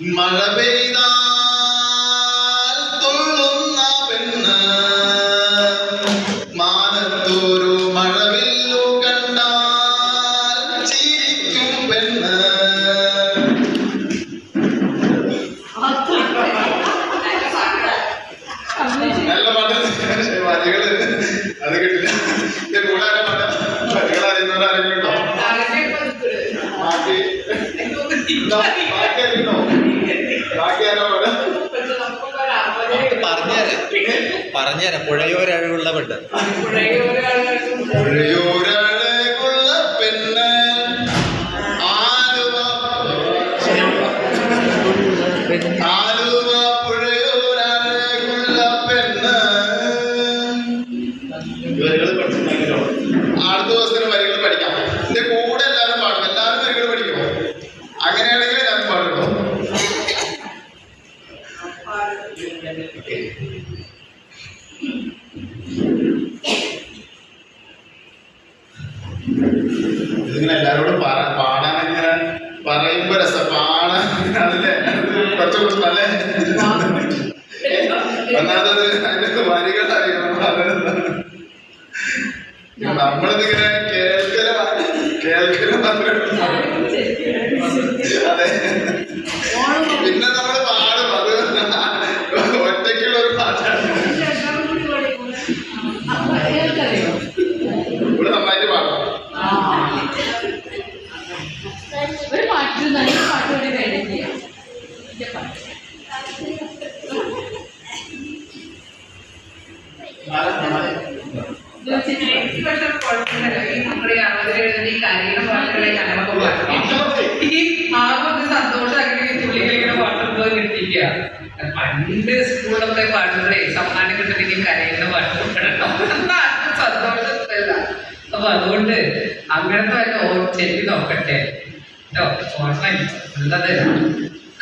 മഴ പെയ്താൽ തുള്ളുന്ന പെണ്ണ്. മാനത്തൂരു മഴവില്ലു കണ്ടാൽ ചിരിക്കും പെണ്ണ്. നല്ല പാട്ട്. വരികൾ അത് കിട്ടില്ല. കൂടെ വരികൾ അറിയുന്നവരറിയുന്നുണ്ടോ പറഞ്ഞുതരാം. പുഴയോരഴകുള്ള പെണ്ണ്. ആലുവ. ആലുവ പുഴയോരഴകുള്ള പെണ്ണ്. ഈ വരികൾ പഠിച്ചിട്ടുണ്ടെങ്കിലോ? അടുത്ത ദിവസത്തിന് വരികൾ പഠിക്കാം. ഇതിന്റെ കൂടെ എല്ലാവരും പാടും. എല്ലാവരും വരികൾ പഠിക്കുമോ? അങ്ങനെയാണെങ്കിൽ ഞാൻ പാടുള്ളൂ ഇതിങ്ങനെ എല്ലാവരോടും പാടാൻ ഇങ്ങനെ പറയുമ്പോ രസം പാടാൻ അതിലെ കുറച്ച് കൊടുത്തല്ലേ ഒന്നാമത് അതിന്റെ വരികൾ അറിയണം നമ്മളിതിങ്ങനെ കേൾക്കല കേൾക്കല മാത്രമേ പണ്ട് സ്കൂളിലൊക്കെ പാടുമ്പോഴേ സമ്മാനം കിട്ടണമെങ്കിൽ കരയുന്ന പാട്ട് ആർക്കും സന്തോഷത്തില്ല അപ്പൊ അതുകൊണ്ട് അങ്ങനത്തെ ചെല്ലി നോക്കട്ടെ കേട്ടോ ഓർമ്മ ഉള്ളത്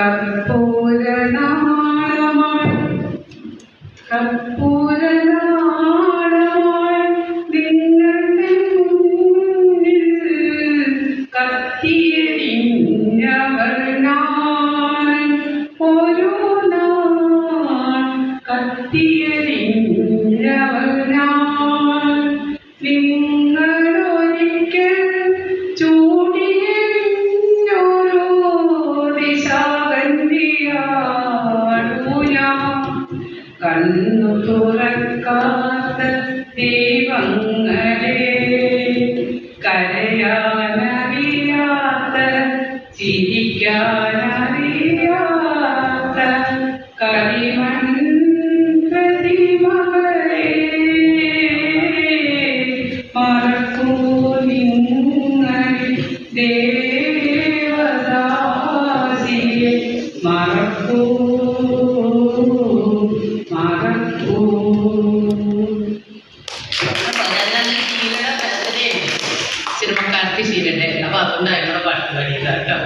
കർപ്പൂരനാളമായി കർപ്പൂരനാളമായി കണ്ണു തുറക്കാത്ത ദൈവങ്ങളെ കരയാനറിയാത്ത ചിരിക്കാനറിയാത്ത കളിമൺ പ്രതിമകളെ മറക്കൂ നിങ്ങൾ ദേവദാസിയെ മറക്കൂ മറക്കൂ സിനിമക്കാർക്ക് ശീലണ്ട് അപ്പൊ അതുകൊണ്ട് അതിനോട് പാട്ട് പാടിയതാ കേട്ടോ